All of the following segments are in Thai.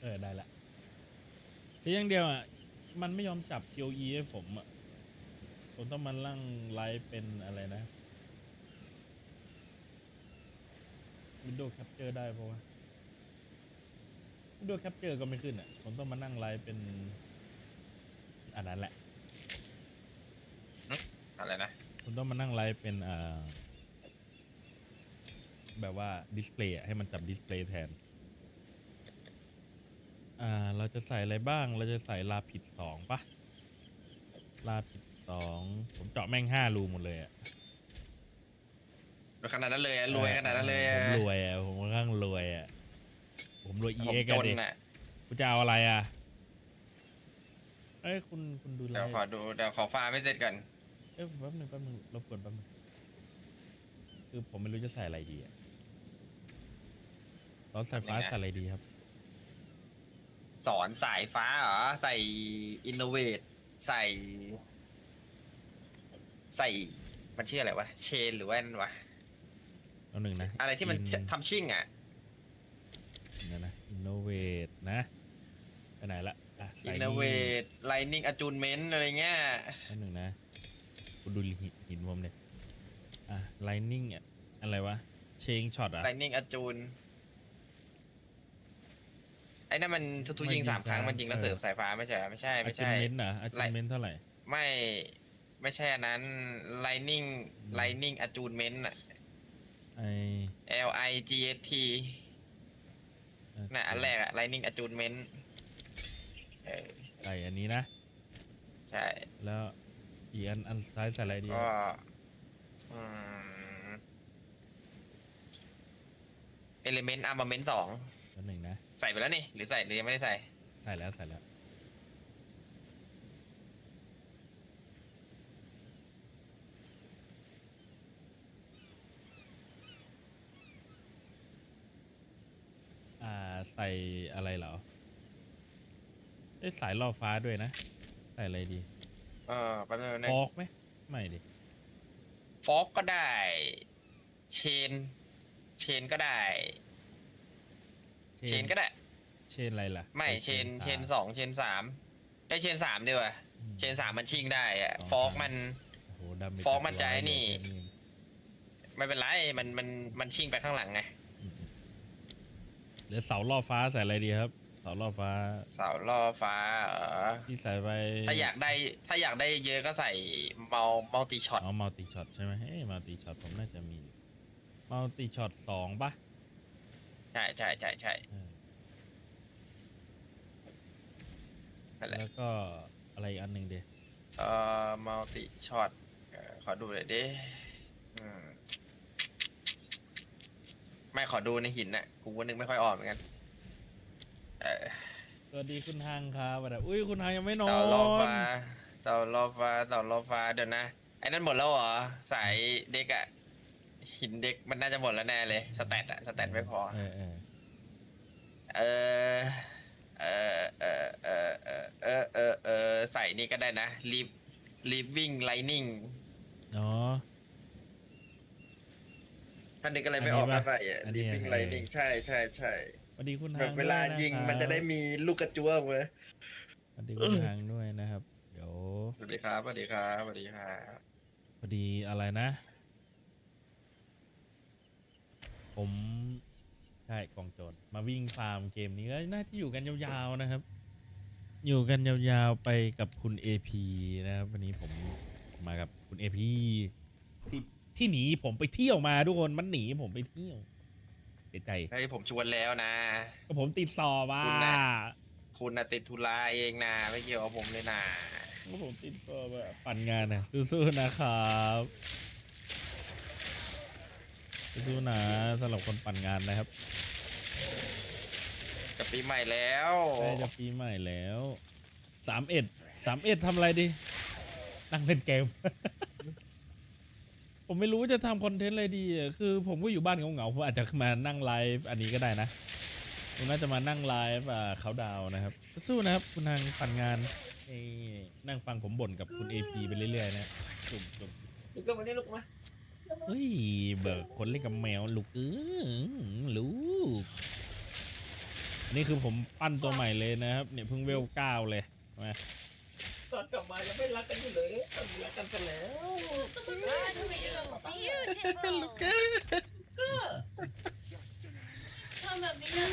เออ ได้ละแต่อยังเดียวอะ มันไม่ยอมจับ QE ให้ผมอะ ผมต้องมาลั่งไลฟ์เป็นอะไรนะ Windows Capture ได้เพราะว่า Windows Capture ก็ไม่ขึ้นอะ ผมต้องมานั่งไลฟ์เป็น อันนั้นแหละ อะไรนะคุณต้องมานั่งไลฟ์เป็นอ่าแบบว่าดิสเพลย์ให้มันจับดิสเพลย์แทน อ่า เราจะใส่อะไรบ้าง เราจะใส่ลาผิดสองปะลาผิดสองผมเจาะแม่งห้ารูหมดเลยอะขนาดนั้นเลยอะรวยขนาดนั้นเลยอะผมรวยอะผมค่อนข้างรวยอะผมรวยผม EX จอะนดิน่ะคุณจะเอาอะไรอะเอ้ยคุณคุณดูไลเดี๋ยวฟ์ขอดูเดี๋ยวขอฟาร์มไม่เสร็จก่อนเอ้ยแป๊บนึงแป๊บนึงรบกวนแป๊บนึงคือผมไม่รู้จะใส่อะไรดีอะตอนสายฟ้าใส่อะไรดีครับ สอนสายฟ้าเหรอ ใส่อินโนเวทใส่ ใส่มันชื่ออะไรวะ เชนหรือว่านั่นวะ เอาหนึ่งนะอะไรที่มัน In- ทำชิ่งอะเดี๋ยวนะ innovate นะไปไหนละอะใส่อินโนเวทไลนิ่งอจูนเมนต์อะไรเงี้ยอันหนึ่งนะคุณดูหินหินผมเนี่ยอะ lightning อะอะไรวะ เชงช็อตอะไลนิ่งอจูน ไอ้นั่นมันทุกๆยิงสามครั้งมันยิงแล้วเสริมสายฟ้าไม่ใช่เหรอไม่ใช่ไม่ใช่ achievement เหรอ achievement เท่าไหร่ไม่ไม่ใช่อันนั้น Lightning Lightning Attunement อะไอ L I G S T น่ะอันแรกอะ Lightning Attunement เออใส่อันนี้นะ ใช่ แล้วอีกอันอันสุดท้ายใส่อะไรดีก็อืม Element Armament สองอันหนึ่งนะ ใส่ไปแล้วนี่ หรือใส่หรือยังไม่ได้ใส่ใส่แล้วใส่แล้ว อ่าใส่อะไรเหรอเอ้ยสายล่อฟ้าด้วยนะ ใส่อะไรดีเออแป๊บนึงนะฟอกไหมไม่ดิฟอกก็ได้ เชน เชนก็ได้ เชนก็ได้ เชนอะไรล่ะ ไม่อ้เชนเชนสามสองเชนสามไอเชนสามดีกว่าอืมเชนสามมันชิงได้อะสองฟอกสามมันโอ้โหดาเมจฟอกมันใจร้ยนี่เลยไม่เป็นไรมันมันมันชิงไปข้างหลังไงอืมเหลือเสาล่อฟ้าใส่อะไรดีครับเสาล่อฟ้า เสาล่อฟ้าเออที่ใส่ไปถ้าอยากได้ ถ้าอยากได้เยอะก็ใส่เมามัลติช็อตอ๋อมัลติช็อตใช่ไหมเอ้มัลติช็อตผมน่าจะมีมัลติช็อตสองปะใช่ใช่ใช่ใช่ เออ นั่นแหละ แล้วก็อะไรอีกอันหนึ่งเดียเอ่อมัลติช็อตขอดูเลยดิอืมไม่ขอดูในหินน่ะ กูก็นึกไม่ค่อยออกเหมือนกัน เออสวัสดีคุณฮังครับสวัสดีอุ้ยคุณฮังยังไม่นอเสานล่อฟ้าเสาล่อฟ้าเสาล่อฟ้าเดี๋ยวนะ ไอ้นั่นหมดแล้วเหรอ สายเด็กอะหินเด็กมันน่าจะหมดแล้วแน่เลย สแตทอะสแตทไม่พอ เออเออเออ เออเออเออเออเออเออเออใส่นี่ก็ได้นะลิฟลิฟวิ่งไลนิ่งเนาะท่านนึกอะไรไม่ออกอันนี้ก็ปะใส่อะอันนี้ลิฟวิ่งไลนิ่งใช่ใช่ใช่สวัสดีคุณฮังแบบเวลายิงมันจะได้ครับมีลูกกระจั่วเว้ยสวัสดีคุณฮังด้วยนะครับ เดี๋ยวสวัสดีครับสวัสดีครับสวัสดีครับพอดีอะไรนะ ผม ช่กองโจรมาวิ่งฟาร์มเกมนี้ก็น่าจะอยู่กันยาวๆนะครับ อยู่กันยาวๆไปกับคุณ AP นะครับวันนี้ผมมากับคุณ AP ที่ที่หนีผมไปเที่ยวมาทุกคนมันหนีผมไปเที่ยวเสียใจเฮ้ยผมชวนแล้วนะก็ผมติดสอบอะคุณน่ะคุณน่ะติดธุระเองนะไม่เกี่ยวกับผมเลยนะก็ผมติดสอบอะปั่นงานนะสู้ๆนะครับ สู้ๆนะสำหรับคนปั่นงานนะครับจะปีใหม่แล้วใกล้จะปีใหม่แล้วสามเอ็ดสามเอ็ดทำอะไรดี นั่งเล่นเกม ผมไม่รู้ว่าจะทำคอนเทนต์อะไรดีอะคือ ผมก็อยู่บ้านเหงาๆผมอาจจะมานั่งไลฟ์อันนี้ก็ได้นะผมน่าจะมานั่งไลฟ์อ่าเขาดาวน์นะครับ สู้นะครับ คุณนางปั่นงานเอ้ยนั่งฟังผมบ่นกับคุณเอพีไปเรื่อยๆนะจุ่มจุ่ม ลูกก็มาได้ลูกมา เฮ้ย เบิกคนเล่นกับแมวลูกเออลูกอันนี้คือผมปั้นตัวใหม่เลยนะครับ เนี่ยเพิ่งเวลเก้าเลยมาตอนกลับมายังไม่รักกันอยู่เลยตอนนี้รักกันไปแล้ว Beautiful ก็ทำแบบนี้นะ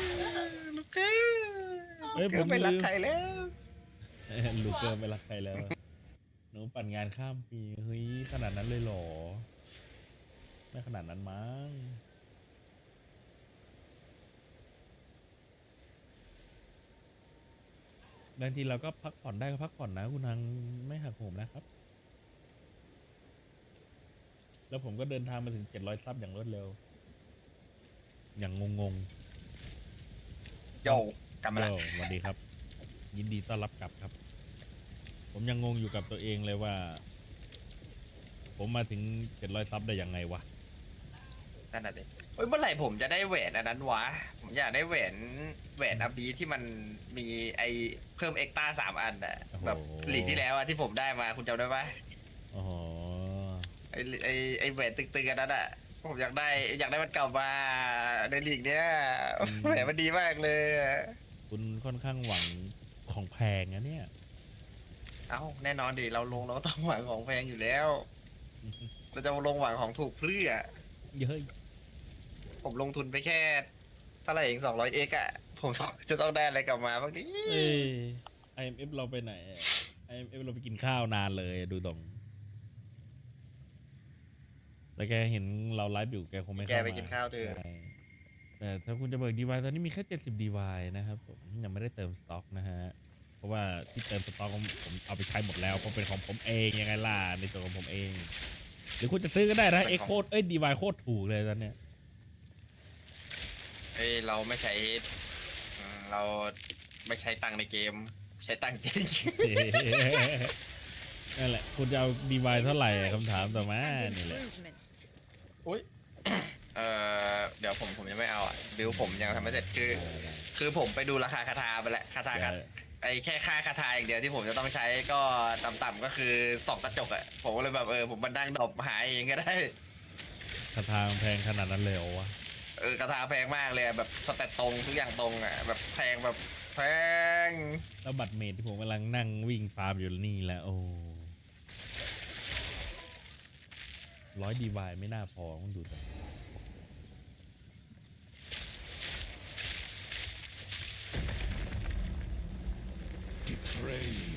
ลูกเอ้ยเฮ้ยผมไม่รักลืมใครแล้วเอ้ยลูกเกอร์ไม่รักใครแล้วอะหนูปั่นงานข้ามปีเฮ้ยขนาดนั้นเลยเหรอ ไม่ขนาดนั้นมั้งบางทีเราก็พักผ่อนได้ก็พักผ่อนนะคุณทางไม่หักโหมนะครับ แล้วผมก็เดินทางมาถึงเจ็ดร้อยซับอย่างรวดเร็ว อย่างงงโยกลับๆมาละโอ้สวัสดีครับ ยินดีต้อนรับกลับครับ ผมยังงงอยู่กับตัวเองเลยว่า ผมมาถึงเจ็ดร้อยซับได้ยังไงวะ นั่นน่ะดิเฮ้ยเมื่อไหร่ผมจะได้แหวนอันนั้นวะ ผมอยากได้แหวนแหวนอาบีที่มันมีไอเพิ่มเอ็กตาสามอันอะโอ้โห แบบหลีกที่แล้วอะที่ผมได้มาคุณจำได้ปะโอ้โหไอไอไอแหวนตึกๆกันนั้นอะผมอยากได้อยากได้มันเก่ามาในลีกเนี้ยแหวนมันดีมากเลยอะคุณค่อนข้างหวังของแพงนะเนี่ย เอ้าแน่นอนดิเราลงเราก็ต้องหวังของแพงอยู่แล้ว เราจะลงหวังของถูกเพื่อ เย้ย ผมลงทุนไปแค่เท่าไหร่เองสองร้อยเอกอะผมจะต้องได้อะไรกลับมาบ้างดิเอ้ย IMF เราไปไหนอะ IMF เราไปกินข้าวนานเลยดูตรง แต่แกเห็นเราไลฟ์อยู่แกคงไม่แกเข้าไปมากินข้าวเถอะใช่แต่ถ้าคุณจะเบิกดีวายตอนนี้มีแค่เจ็ดสิบดีวายนะครับผมยังไม่ได้เติมสต็อกนะฮะ เพราะว่าที่เติมสต็อกผมเอาไปใช้หมดแล้วเพราะเป็นของผมเองยังไงล่ะในตัวของผมเอง หรือคุณจะซื้อก็ได้นะเอ็กโคดเอ้ยดีวายโคตรถูกเลยตอนเนี้ย เอ้ยเราไม่ใช้อืมเราไม่ใช้ตังค์ในเกม ใช้ตังค์จริง นั่นแหละ คุณจะเอาดีวายเท่าไหร่คำถามต่อมานี่แหละอุ้ย เออเดี๋ยวผมผมยังไม่เอาอะบิวผมยังทำไม่เสร็จคือ คือผมไปดูราคาคาถาไปแล้วคาถาคาไอแค่ค่าคาถาอย่างเดียวที่ผมจะต้องใช้ก็ต่ำๆก็คือสองกระจกอะผมก็เลยแบบเออผมมานั่งดรอปหาเองก็ได้ คาทางแพงขนาดนั้นเลยเหรอวะ เออกระทาแพงมากเลยอะแบบสเตตตรงทุกอย่างตรงอะแบบแพงแบบแพงแล้วบัตรเมดที่ผมกำลังนั่งวิ่งฟาร์มอยู่นี่แหละโอ้ร้อยดีวายไม่น่าพอต้องดูแต่ Depraved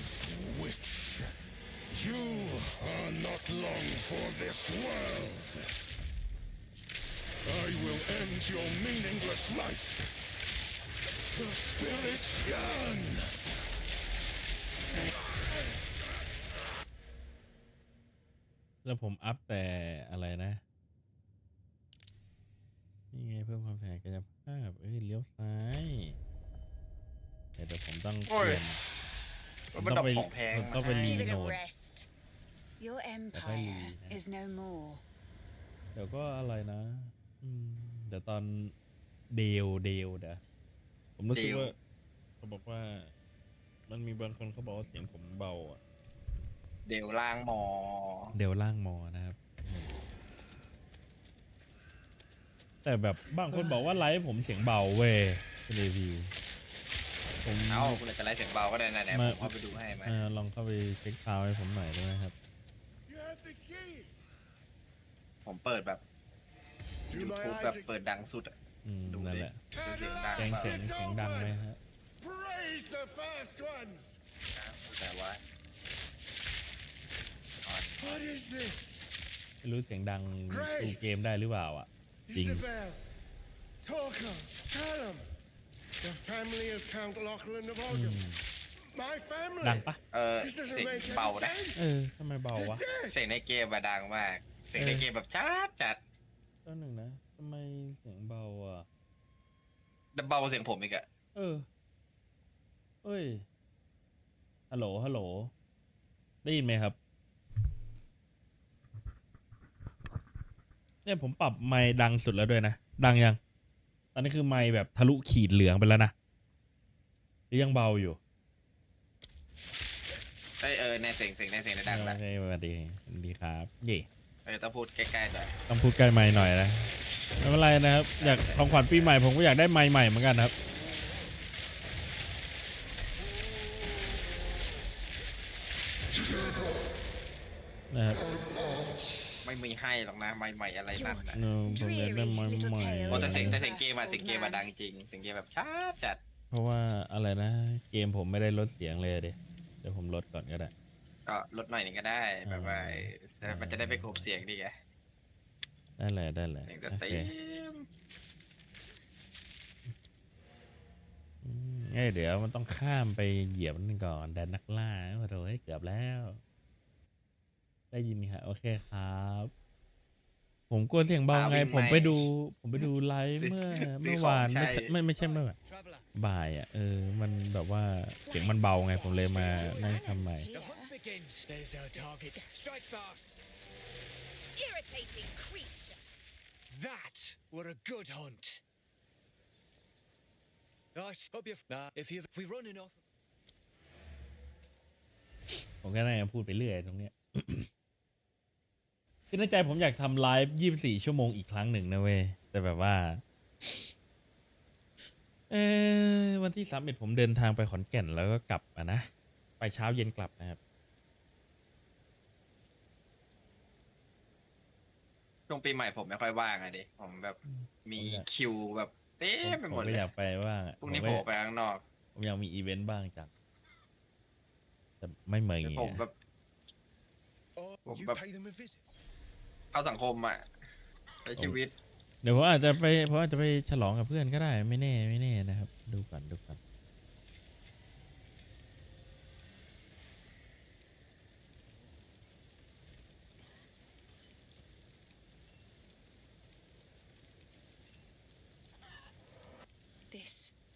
I will end your meaningless life. The spirit's gone. แล้วผมอัพแต่อะไรนะ นี่ไงเพิ่มความแข็งกายภาพ เอ้ยเลี้ยวซ้ายเดี๋ยวเดี๋ยวผมต้องเปลี่ยนผมมันต้ดอองกไปของแพงผมมาต้องไปรีให้ Give it a Node. rest. Your Leave, empire eh? is no more. เดี๋ยวก็อะไรนะอืม เดี๋ยวตอนเดวเดวเดี๋ยวผมรู้สึกเดวว่าเขาบอกว่า มันมีบางคนเขาบอกว่าเสียงผมเบาอะ เดี๋ยวล่างหมอ เดวล่างมอนะครับอืมแต่แบบบางคนบอกว่าไลฟ์ผมเสียงเบาเว้ยรีวิวผมเอ้าคุณอาจจะไล่เสียงเบาก็ได้นะเนี่ยมาผมเอาไปดูให้ไหมเออลองเข้าไปเช็คซาวด์ให้ผมหน่อยได้ไหมครับ You have the keys. ผมเปิดแบบ Do my YouTube แบบ eyes เปิดดังสุดอะอืมดูนั่นดิแหละดูเสียงดังแจ้งเปล่าเสียงเสียงดังไหมฮะ praise the first ones? แต่ว่า What is this? ไม่รู้เสียงดังดูเกมได้หรือเปล่าอะ Ding. Isabel, Torquil, Callum, the family of Count Lachlan of อื Oldham. ม My family. ดังปะเออ This เสีย doesn't ง make เบา any นะ sense. เออทำไมเบาวะ It does. เสียงในเกมอะดังมาก เสียงในเกมแบบชัดจัด ต้นหนึ่งนะทำไมเสียงเบาอะแต่เบาเสียงผมอีกอะเออ เอ้ย ฮัลโหล ฮัลโหล ได้ยินไหมครับ เนี่ยผมปรับไมค์ดังสุดแล้วด้วยนะ ดังยัง ตอนนี้คือไมค์แบบทะลุขีดเหลืองไปแล้วนะ หรือยังเบาอยู่เอยเออในเสียงเสียงในเสียงในดังแล้วโอเคสวัสดีสวัสดีครับ เย่เอต้องพูดใกล้ๆหน่อยต้องพูดใกล้ไม่หน่อยนะไม่เป็นไรนะครับ อยากของขวัญปีใหม่ผมก็อยากได้ไม่ใหม่เหมือนกันครับ นะครับไม่มีให้หรอกนะใหม่ๆอะไรนั่นนะผมอยากได้ไม่ใหม่แต่เสียงแต่เสียงเกมอะเสียงเกมมาดังจริงเสียงเกมแบบชัดจัดเพราะว่าอะไรนะ เกมผมไม่ได้ลดเสียงเลยเดี๋ยวผมลดก่อนก็ได้ ก็ลดหน่อยหนึงก็ได้แบบว่าอ่ามันจะได้ไปกลบเสียงดีไงได้เลยได้เลยเสียงจะโอเต็เคมอืมเอ้ยเดี๋ยวมันต้องข้ามไปเหยียบมันก่อนแดนนักล่าโอ้โหเกือบแล้ว ได้ยินค่ะโอเคครับ ผมกลัวเสียงเบาไง ผมไปดู ผมไปดูไลฟ์เมื่อเมื่อวานไม่ใช่ไม่ไม่ใช่เมื่อวาน Traveler, บ่ายอะเออ มันแบบว่าเสียงมันเบาไงผมเลยมานั่งทำใหม่ the hunt begins. There's our target. Strike fast. Irritating creature. That were a good hunt. Nice. Hope you. Nah, if you if we run enough. ผมก็นั่งพูดไปเรื่อยตรงเนี้ย คือในใจผมอยากทำไลฟ์ยี่สี่ชั่วโมงอีกครั้งหนึ่งนะเว้ย แต่แบบว่า เออวันที่สามเอ็ดผมเดินทางไปขอนแก่นแล้วก็กลับอะนะ ไปเช้าเย็นกลับนะครับ ช่วงปีใหม่ผมไม่ค่อยว่างอะดิผมแบบมีผมอยากคิวแบบเต็มไปผมหมดก็เลยอยากไปว่างอะพรุ่งนี้ผมโผก็ล่ไปข้างนอกผมอยากมีอีเวนต์บ้างจังแต่ไม่เหมือนอย่างผมเงี้ยแบบ Or Well, you but- pay them a visit. เข้าสังคมอะใช้ชีวิต เดี๋ยวผมอาจจะไปผมอาจจะไปฉลองกับเพื่อนก็ได้ไม่แน่ไม่แน่นะครับ ดูก่อนดูก่อน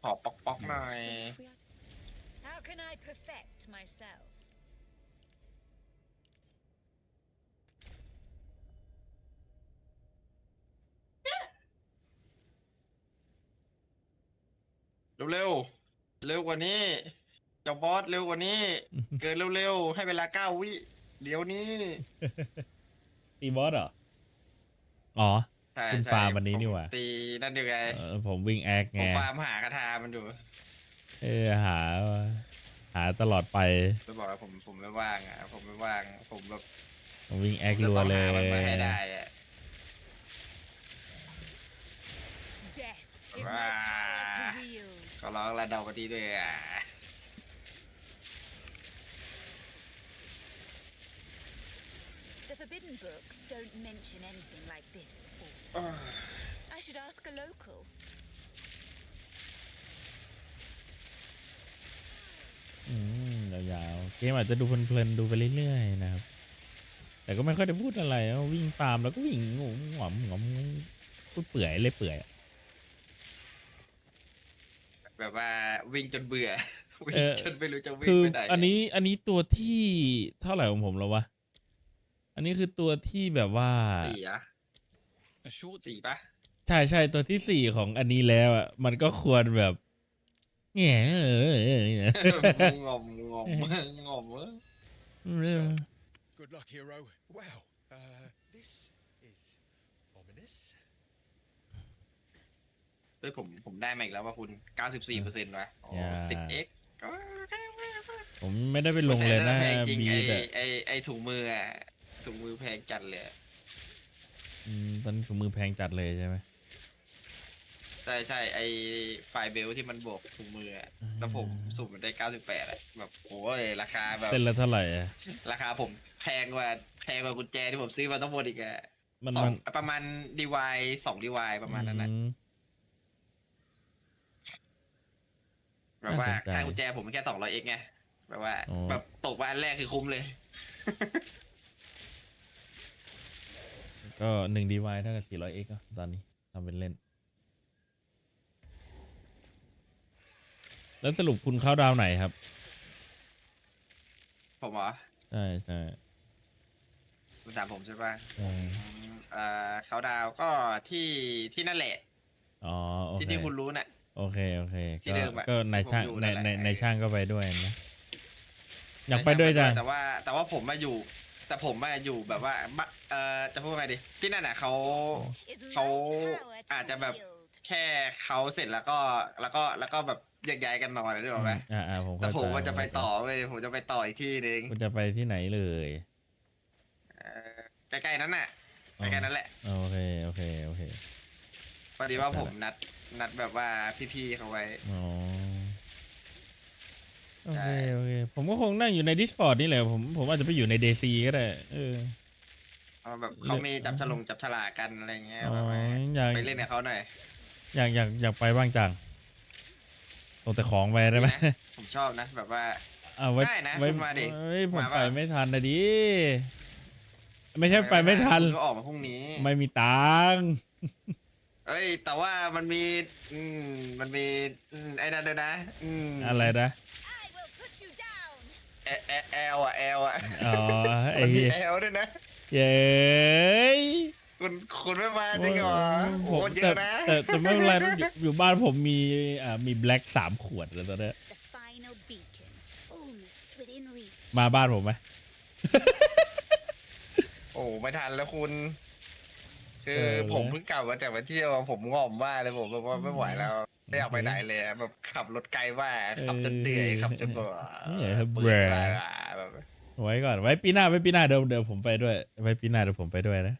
This หอบป๊อกๆหน่อย So if we are to- How can I perfect myself? เร็วๆ เร็วกว่านี้เจ้าบอสเร็วกว่านี้ เกินเร็วๆ ให้เวลาเก้าวิ เดี๋ยวนี้ตีบอสเหรอ อ๋อ ใช่คุณใช่ฟาร์มวันนี้ผมนี่หว่าตีนั่นอยู่ไงเออผมวิ่งแอคผไงมฟาร์มหากระทามันอยู่เออหา หาตลอดไปไปบอกว่าผมผมไม่ว่างอะผมไม่ว่าง ผมแบบผมวิ่งแอคจะรัวต้องเลหาย มันมาให้ได้อะ Death is my Ah. power to wield. เขาร้องระดอกกะทีด้วยอะ The forbidden books don't mention anything like this, Alter. I should ask a local. อืมยาวๆเกมอาจจะดูเพลินๆดูไปเรื่อยๆนะครับ แต่ก็ไม่ค่อยได้พูดอะไรวิ่งฟามแล้วก็วิ่งงมงอมงอมพูดเปื่อยเลยเปื่อยอะแบบว่าวิ่งจนเบื่อ วิ่งจนไม่รู้จะวิ่งคือไปไหนอันนี้อันนี้ตัวที่เท่าไหร่ของผมแล้ววะ อันนี้คือตัวที่แบบว่า สี่อะ A short สี่ปะใช่ใช่ตัวที่สี่ของอันนี้แล้วอะมันก็ควรแบบแง่เออเออเออเอองอมงอมงอม Good luck, hero. Well, uh, this is ominous. เฮ้ยผมผมได้มาอีกแล้วว่าคุณ 94เปอร์เซ็นต์วะอย่าสิบเอ็กผมไม่ได้ไปลงเลยนะแพงจริงบีไอแต่ไอไอถุงมืออะถุงมือแพงจัดเลย อะอืมตอนนนถุงมือแพงจัดเลยใช่ไหม ใช่ใช่ไอไฟล์เบลที่มันบวกถุงมืออะแล้วผมสุ่มมันได้98อะแบบโอ้ยราคาแบบ เส้นละเท่าไหร่อะราคาผมแพงกว่าแพงกว่ากุญแจที่ผมซื้อมาทั้งหมดอีกอะมันสองมันประมาณดีวายสองดีวายประมาณนั้นนะอืม แบบว่าน่าสนใจค่ากุญแจผมแค่สองร้อยเอกไงแบบว่า อ๋อ แบบตกมาอันแรกคือคุ้มเลย ก็หนึ่งดีวายเท่ากับสี่ร้อยเอ็กตอนนี้ทำเป็นเล่น แล้วสรุปคุณเข้าดาวไหนครับ ผมเหรอใช่ใช่คุณถามผมใช่ปะใช่เอ่อเขาดาวก็ที่ที่นั่นแหละ อ๋อโอที่เคที่คุณรู้น่ะ โอเคโอเคที่ก็เดิมอะก็ในที่ผมช่างอยู่ในนั่นแหละในในช่างก็ไปด้วยนะ อยากไปด้วยจังแต่ว่าแต่ว่าผมมาอยู่ แต่ผมมาอยู่แบบว่าบะเอ่อจะพูดว่าไงดี ที่นั่นน่ะเขา Is my เขา power to อาจจะแบบ wield. แค่เขาเสร็จแล้วก็แล้วก็แล้วก็แบบแยกย้ายกันนอนนะนึกออกไหมอ่าอ่าผมแต่เข้าใจผมว่าจะไปต่อเว้ยผมจะไปต่ออีกที่หนึ่งคุณจะไปที่ไหนเลยเอ่อใกล้ๆนั้นน่ะใกล้ๆนั้นแหละ โอเคโอเคโอเคพอดีว่าผมนัดนัดแบบว่าพี่ๆเขาไว้ อ๋อ โอใช่เคโอเคผมก็คงนั่งอยู่ใน Discord นี่แหละผมผมอาจจะไปอยู่ใน DC ก็ได้เออ เอาแบบเขามีจับฉลงจับฉลากกันอะไรเงี้ยอ๋อแบบว่าอยาก ไปเล่นกับเขาหน่อย อยากอยากอยากไปบ้างจังโอ้แต่ของไปได้ไหมนะ ผมชอบนะ แบบว่า เอาไว้ได้นะไว้คุณมาดิเอ้ยผมมาไปเปล่าไม่ทันนะดิ ไม่ใช่ไปไม่ทันคุณก็ออกมาพรุ่งนี้ ไม่มีตังค์เอ้ย แต่ว่ามันมี อืมมันมีอืมไอ้นั่นด้วยนะ อืมอะไรนะ I will put you down. แอแอแอลอะแอลอะอ๋อไอ้มันมีเหี้ยแอลด้วยนะเย้ยคุณคุณไม่มาจริงเหรอผโอ้มเยแต่อะนะแต่แต่ไม่เป็นไรนะอยู่อยู่บ้านผมมีอ่ามีแบล็กสามขวดแล้วตอนเนี้ย The final beacon, almost within reach. มาบ้านผมไหมโอ้ไม่ทันแล้วคุณ คือเออผมเพิ่งกลับมาจากไปเที่ยวผมงอมมากเลยผมแบบว่าไม่ไหวแล้วไม่อยากไปไหนเลยอะแบบขับรถไกลมากขับจนเหนื่อยขับจนแบบว่าเออเบื่เบื่ออแบบไว้ก่อนไว้ปีหน้าไว้ปีหน้าเดี๋ยวเดี๋ยวผมไปด้วย ไว้ปีหน้าเดี๋ยวผมไปด้วยนะ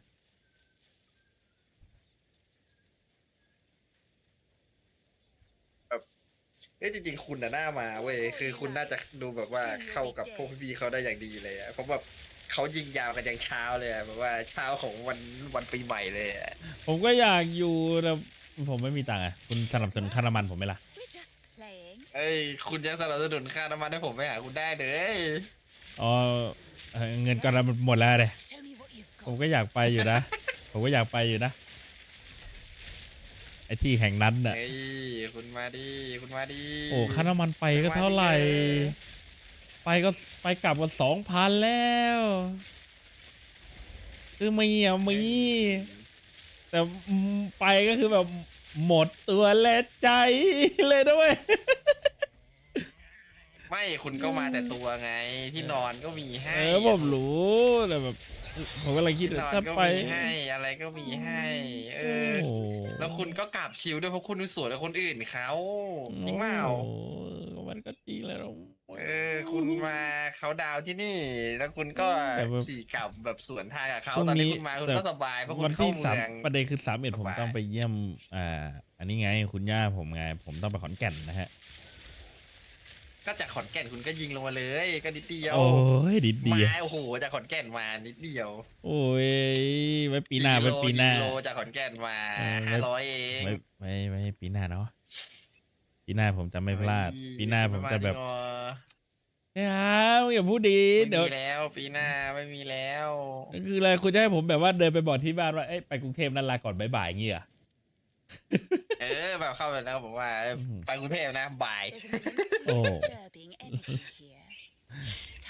เอ้ยจริงๆคุณน่ะหน้ามาเว้ยคือคุณน่าจะดูแบบว่าเข้ากับพวกพี่ๆเขาได้อย่างดีเลยอะเพราะแบบ เขายิงยาวกันยันเช้าเลยอะแบบว่าเช้าของวันวันปีใหม่เลยอะผมก็อยากอยู่แต่ผมไม่มีตังค์อะคุณสนับสนุนค่าน้ำมันผมไหมล่ะ We're just playing. เอ้ย คุณยังสนับสนุนค่าน้ำมันให้ผมไปหาคุณได้เลยอ๋อเอ่อเงินก่อนเราหมดแล้วเลย Show me what you've ผม got. ก็อยากไปอยู่นะ ผมก็อยากไปอยู่นะ ไอที่แห่งนั้นน่ะ เฮ้ยคุณมาดิคุณมาดิ โอ้ค่าน้ำมันไปก็เท่าไหร่ ไปก็ไปกลับก็สองพันแล้วคือมีอะมี แต่อืมไปก็คือแบบหมดตัวและใจเลยนะเว้ยไม่คุณก็มาแต่ตัวไงที่นอนก็มีให้เออผมรู้แต่แบบผมกำลังคิดที่ว่านอนถ้าก็ไป มีให้อะไรก็มีให้ เออ โอ้แล้วคุณก็กลับชิลด้วยเพราะคุณดูสวยกับคนอื่นเขาจริงเปล่า โอ้มันก็จริงแหล้ว เออคุณมาเขาดาวน์ที่นี่ แล้วคุณก็แต่ว่าขี่กลับแบบสวนทางกับเขาพรุ่งตอนที่นี้คุณมาคุณแต่ก็สบายเพราะคุวัณนเข้าที่เมืสามองประเด็นคือสามเอ็ดผมสบายต้องไปเยี่ยม อ่า อันนี้ไงคุณย่าผมไง ผมต้องไปขอนแก่นนะฮะ ก็จากขอนแก่นคุณก็ยิงลงมาเลย ก็นิดเดียว โอ้ยดิดเดีมายวโอ้โหจากขอนแก่นมานิดเดียว โอ้ยไว้ปีหน้าไว้ปีหน้ากิโลจากขอนแก่นมาเออไว้ห้าร้อยเองไว้ไว้ไว้ปีหน้าเนาะ ปีหน้าผมจะไม่พลาดปีหน้าผมจะแบบไม่มาเฮ้ยอย่าพูดดีจริงเหรอเดี๋ยวไม่มีแล้วปีหน้าไม่มีแล้ว คืออะไรคุณจะให้ผมแบบว่าเดินไปบอกที่บ้านว่าเอ้ยไปกรุงเทพนั่นลาก่อนบ่ายๆอย่างงี้เหรอ เออแบบเข้าไปแล้วบอกว่าเอออืมไปกรุงเทพนะบ่าย There's an Oh. disturbing energy here.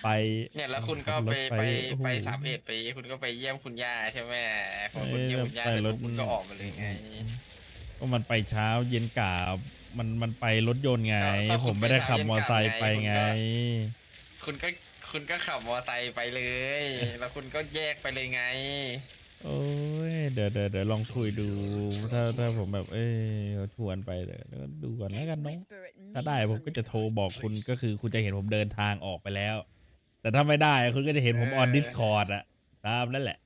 ไป เนี่ยแล้วคุณก็ขับรไปถไปโอ้โหไปสามเอ็ดไป คุณก็ไปเยี่ยมคุณย่าใช่ไหมพอคุณเยี่ยมคุณย่าไปเสร็จรปุ๊ถบคุณก็ออกมาเลยไง ก็มันไปเช้าเย็นกาบ มันมันไปรถยนต์ไง ก็ก็คุณผมไม่ได้ขับไปมอเช้าเย็นไซค์กลับไปไงไงคุณก็คุณก็ขับมอไซค์ไปเลย แล้วคุณก็แยกไปเลยไง โอ้ยเดี๋ยวเดี๋ยวเดี๋ยวลองคุยดู ถ้าถ้าผมแบบ เอ้ยเขาชวนไปเดี๋ยวเดี๋ยวดูก่อนแล้วกันเนาะ Whisper at me ถ้าได้ผม for ก็จะ little โทรบอกคุณ please. ก็คือคุณจะเห็นผมเดินทางออกไปแล้ว แต่ถ้าไม่ได้คุณก็จะเห็นผมออน เออ Discord อะตามนั่นแหละ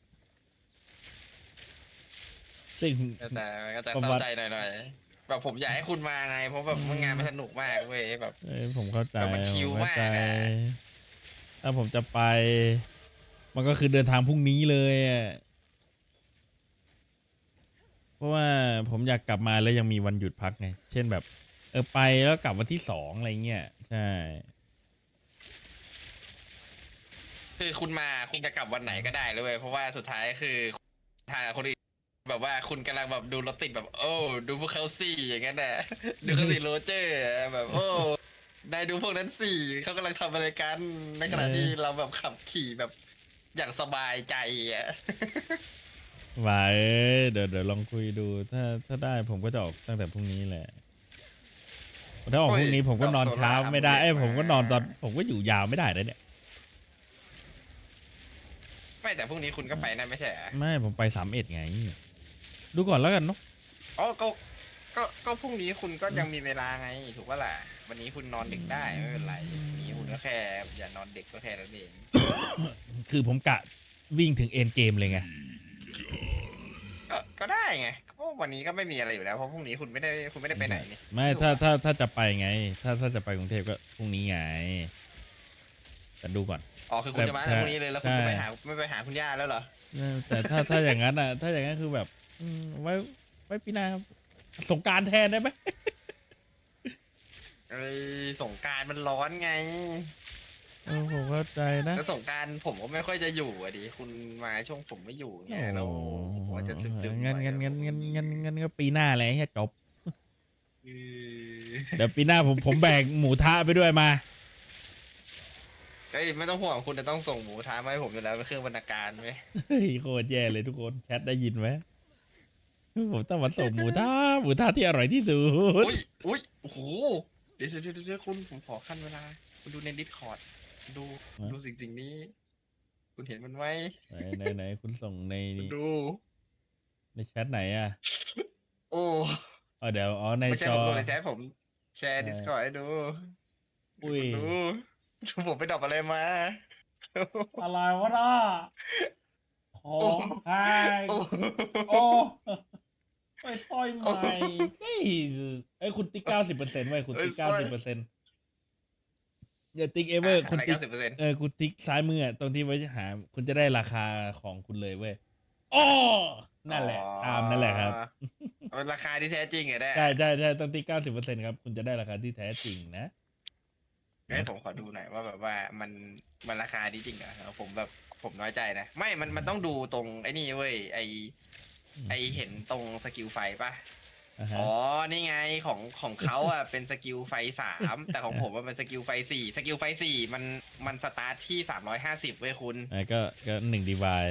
ซึ่งก็แต่ก็แต่ผมเศร้าว่าใจหน่อยๆ แบบผมอยากให้คุณมาไงเพราะแบบมันงานมันสนุกมากเว้ยแบบ เอ้ยผมเข้าใจแบบมันชิลผมเข้าใจมากอะถ้าผมจะไป มันก็คือเดินทางพรุ่งนี้เลยอะเพราะว่าผมอยากกลับมาแล้วยังมีวันหยุดพักไง เช่นแบบ เออไปแล้วกลับวันที่สองอะไรเงี้ยใช่ คือคุณมาคุณจะกลับวันไหนก็ได้เลยเว้ยเพราะว่าสุดท้ายคือทางคนอื่น แบบว่าคุณกำลังแบบดูรถติดแบบ โอ้ ดูพวกเขาสี่อย่างนั้นน่ะ ดูเขาสี่โรเจอร์อะแบบ โอ้นายดูพวกนั้นสี่เขากำลังทำอะไรกันในขณะที่เราแบบขับขี่แบบอย่างสบายใจอะว่าเอ้ยเดี๋ยวเดี๋ยวลองคุยดู ถ้าถ้าได้ผมก็จะออกตั้งแต่พรุ่งนี้แหละ ถ้าออกพรุ่งนี้ผมก็นอนเช้าไม่ได้ เอ้ยผมก็นอนตอนผมก็อยู่ยาวไม่ได้เลยเนี่ย ไม่แต่พรุ่งนี้คุณก็ไปนั่นไม่ใช่เหรอไม่ผมไปสามเอ็ดไง ดูก่อนแล้วกันเนาะอ๋อก็ก็ก็พรุ่งนี้คุณก็ยังมีเวลาไงถูกปะล่ะวันนี้คุณนอนดึกได้ไม่เป็นไรวันนี้คุณก็แค่อย่านอนดึกก็แค่นั้นเองคือผมกะวิ่งถึงเอ็นเกมเลยไงก็ก็ได้ไงเพราะวันนี้ก็ไม่มีอะไรอยู่แล้วเพราะพรุ่งนี้คุณไม่ได้คุณไม่ได้ไปไหนนี่ไม่ถ้าถ้าถ้าจะไปไง ถ้าถ้าจะไปกรุงเทพก็พรุ่งนี้ไงแต่ดูก่อนอ๋อคือคุณจะมาแต่พรุ่งนี้เลยแล้วคุณจะใช่ไปหาไม่ไปหาคุณย่าแล้วเหรอเออแต่ถ้าถ้าอย่างนั้นอะ ถ้าอย่างนั้นคือแบบ อืมไว้ไว้ปีหน้าครับสงกรารแทนได้ไหมเอ้ยสงกรารมันร้อนไง เออผมเข้าใจนะ แล้วสงกรารผมก็ไม่ค่อยจะอยู่อะดิคุณมาช่วงผมไม่อยู่ไงแล้วผมว่าจะซึมๆงั้นหอยงั้นอะงั้นงั้นงั้นงั้นก็ปีหน้าเลยให้จบเออเดี๋ยวปีหน้าผมผมแบกหมูทะไปด้วยมา เฮ้ยไม่ต้องห่วงคุณจะต้องส่งหมูท้ามาให้ผมอยู่แล้วเป็นเครื่องบรรณาการไหม เฮ้ยโคตรแย่เลยทุกคน แชทได้ยินไหม ผมต้องมาส่งหมูทะหมูทะที่อร่อยที่สุด อุ้ยอุ้ยโอ้โหเดี๋ยวเดี๋ยวเดี๋ยวเดี๋ยวคุณผมขอขั้นเวลา คุณดูในดิสคอร์ดดูดูสิ่งสิ่งนี้ คุณเห็นมันไหมไหนไหนไหนคุณส่งในคุณนี่ดู ในแชทไหนอะโอ้อ๋อเดี๋ยวอ๋อในไม่ใช่จผอ มส่งในแชทผม แชร์ใช่ดิสคอร์ดให้ดูอุ้ยดูดูผมไปดรอปอะไรมา อะไรวะน่ะของแพงโอ้โอ้ ไปสร้อยใหม่เฮ้ยไอ้ยคุณติ๊กเก้าสิบเปอร์เซ็นต์ไว้ยคุณติ๊กเก้าสิบเปอร์เซ็นต์อย่าติ๊กเอเวอร์คุณอะไรติ๊กเก้าสิบเปอร์เซ็นต์เออคุณติ๊กซ้ายมืออะตรงที่ไว้หา คุณจะได้ราคาของคุณเลยเว้ยอ้อนั่นแหละ ตามนั่นแหละครับเอาราคาที่แท้จริงเหรอเนี่ยใช่ใช่ใช่ต้องติ๊กเก้าสิบเปอร์เซ็นต์ครับ คุณจะได้ราคาที่แท้จริงนะ ให้ผมขอดูหน่อยว่าแบบว่ามันมันราคาดีจริงเหรอผมแบบผมน้อยใจนะ ไม่มันมันต้องดูตรงไอ้นี่เว้ยไอ ไอเห็นตรงสกิลไฟปะอ่าฮะ อ๋อ นี่ไงของของเขาอะ เป็นสกิลไฟสามแต่ของผมมันเป็นสกิลไฟสี่สกิลไฟสี่มันมันสตาร์ทที่สามร้อยห้าสิบเว้ยคุณอะก็ก็หนึ่งดีวาย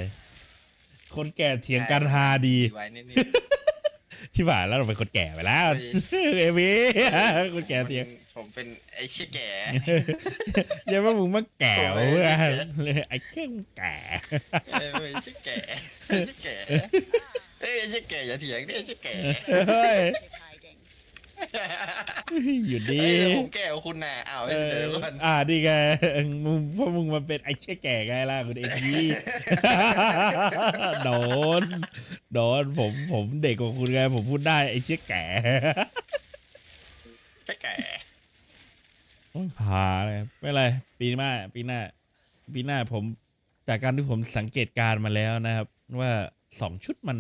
คนแก่เถียงกันฮาดี ไว้นิดนึงที่ผ่านแล้วเราเป็นคนแก่ไปแล้ว เอวีคนแก่เถียงผมเป็นไอ้เชี่ยแก่ อย่าว่ามึงมาแก่โอ้เว้ยยเลยไอ้เจ้าแก่ เอ้ยไอ้เชี่ยแก่ไอ้เชี่ยแก่ เอ้ยไอ้เชี่ยแก่อย่าเถียงดิไอ้เชี่ยแก่เฮ้ย is hiding. อยู่เอ้ดียแต่ผมแก่กว่าคุณน่ะอ้าวเอเดี๋อยวก่อนอ่าดีไงมึงเพราะมึงมาเป็นไอ้เชี่ยแก่ไงล่ะคุณเอพีโดนโดนผมผมเด็กกว่าคุณไงผมพูดได้ไอ้เชี่ยแก่เชี่ยแก่ต้องหาเลยไม่เป็นไรปีหน้าปีหน้า ปีหน้าผมจากการที่ผมสังเกตการณ์มาแล้วนะครับ ว่า สองชุดมัน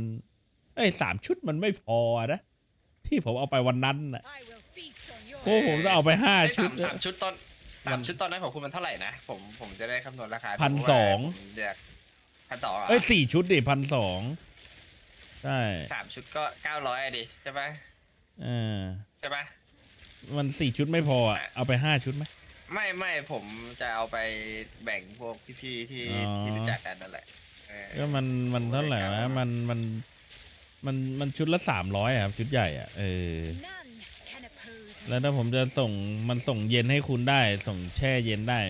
เอ้ยสามชุดมันไม่พอนะ ที่ผมเอาไปวันนั้นน่ะ I will feast on your โอ้ผมต้องเอาไปห้าไอ้ชุสาดมสามชุดตอนสามชุดตอนนั้นของคุณมันเท่าไหร่นะ ผมผมจะได้คำนวณราคาพันสอง ผมอยากพันสองเหรอเอ้ยสี่ชุดดิพันสองใช่สามชุดก็เก้าร้อยดิใช่ปะเออใช่ปะมันสี่ชุดไม่พออะเอาไปห้าชุดไหม ไม่ไม่ผมจะเอาไปแบ่งพวกพี่ๆที่อ๋อ ที่รู้จักกันนั่นแหละเออ ก็มันมันเท่าไหร่โอ้วะยมันมันมันมันชุดละสามร้อยครับชุดใหญ่อะเออ None can oppose me. แล้วถ้าผมจะส่งมันส่งเย็นให้คุณได้ ส่งแช่เย็นได้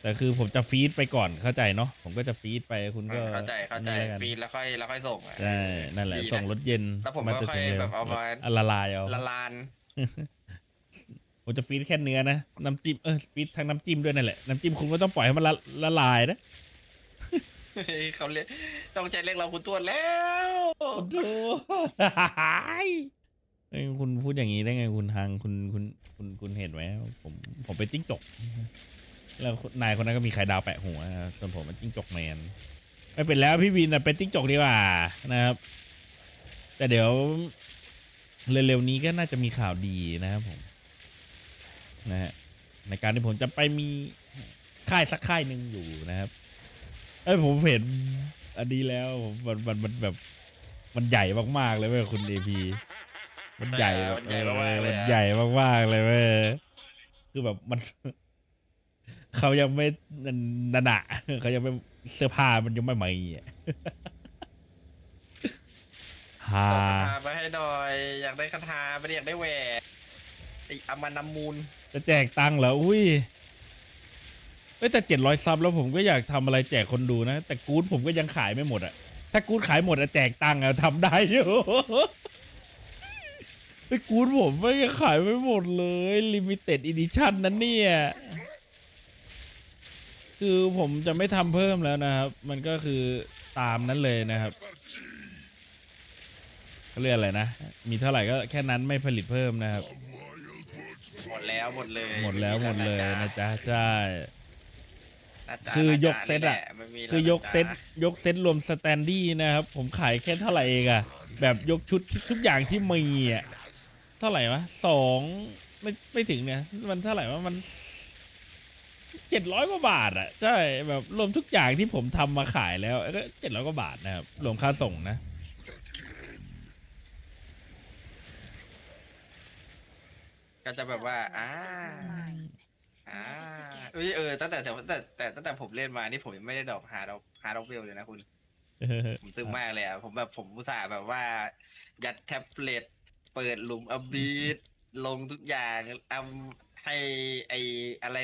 แต่คือผมจะฟีดไปก่อนเข้าใจเนาะผมก็จะฟีดไปคุณก็เข้าใจเข้าใจอันนี้แล้วกันฟีดแล้วค่อยแล้วค่อยส่งอะใช่นั่นแหละดีส่งรถเย็นแล้วผมก็จะค่อยถึงร็วแบบเอามาอะละลายเอาละลานผมจะฟีดแค่เนื้อนะน้ำจิ้มเออฟีดทั้งน้ำจิ้มด้วยนั่นแหละน้ำจิ้มคุณก็ต้องปล่อยให้มันละละลายนะ เขาเรียกต้องใจเรียกเราคุณตวดแล้วดูเอ้ยคุณพูดอย่างนี้ได้ไงคุณทางคุณคุณคุณคุณเห็นไหมผมผมเป็นจิ้งจก แล้วนายคนนั้นก็มีไข่ดาวแปะหัวส่วนผมเป็นจิ้งจกแมนไม่เป็นแล้วพี่วินน่ะเป็นจิ้งจกดีกว่านะครับ แต่เดี๋ยวเร็วๆนี้ก็น่าจะมีข่าวดีนะครับผมนะฮะในการที่ผมจะไปมีค่ายสักค่ายหนึ่งอยู่นะครับ เอ้ยผมเห็นอันนี้แล้วมันมันมันแบบ มันใหญ่มากๆเลยเว้ยคุณเอพีมันใหญ่แบบมันใหญ่มากๆเลยมันอะใหญ่มากๆเลยเว้ยคือแบบมัน เขายังไม่นันหนะเขายังไม่เสื้อผ้ามันยังไม่ใหม่อะฮ่าส่งคาถามาให้หน่อย อยากได้คาถาไม่ได้อยากได้แหวนไอ้อามานามูลจะแจกตังค์เหรออุ้ยเอ้ยแต่เจ็ดร้อยซับแล้วผมก็อยากทำอะไรแจกคนดูนะ แต่กู๊ดผมก็ยังขายไม่หมดอะถ้ากู๊ดขายหมดอะแจกตังค์อะทำได้อยู่ไอ้กูดผมไม่ขายไม่หมดเลยลิมิเต็ดอีดิชั่นนั้นเนี่ย คือผมจะไม่ทำเพิ่มแล้วนะครับ มันก็คือตามนั้นเลยนะครับเขาเรียกอะไรนะ มีเท่าไหร่ก็แค่นั้นไม่ผลิตเพิ่มนะครับ หมดแล้วหมดเลย หมดแล้วหมดเลยนะจ๊ะใช่ นะจ๊ะคือยกนะจ๊ะเซตอะนี่แหลมันมีคือยกแล้วนะเซตยกเซตรวมสแตนดี้นะครับ ผมขายแค่เท่าไหร่เองอะแบบยกชุดทุกอย่างที่มีอะเท่าไหร่วะสองไม่ไม่ถึงเนี่ย มันเท่าไหร่วะมันเจ็ดร้อยกว่าบาทอะใช่แบบรวมทุกอย่างที่ผมทำมาขายแล้วก็เจ็ดร้อยกว่าบาทนะครับรวมค่าส่งนะ ก็จะแบบว่าอ่า Mine. อ่าเอ้ยเออตั้งแต่แต่แต่แต่ตั้งแต่ผมเล่นมานี่ผมยังไม่ได้ดอกหาดอกหาดอกเวลเลยนะคุณ ผมตึงมากเลยอะผมแบบผมอุตส่าห์แบบว่า ยัดแท็บเล็ตเปิดหลุมอบีดลงทุกอย่างทำให้ไออะไรนะ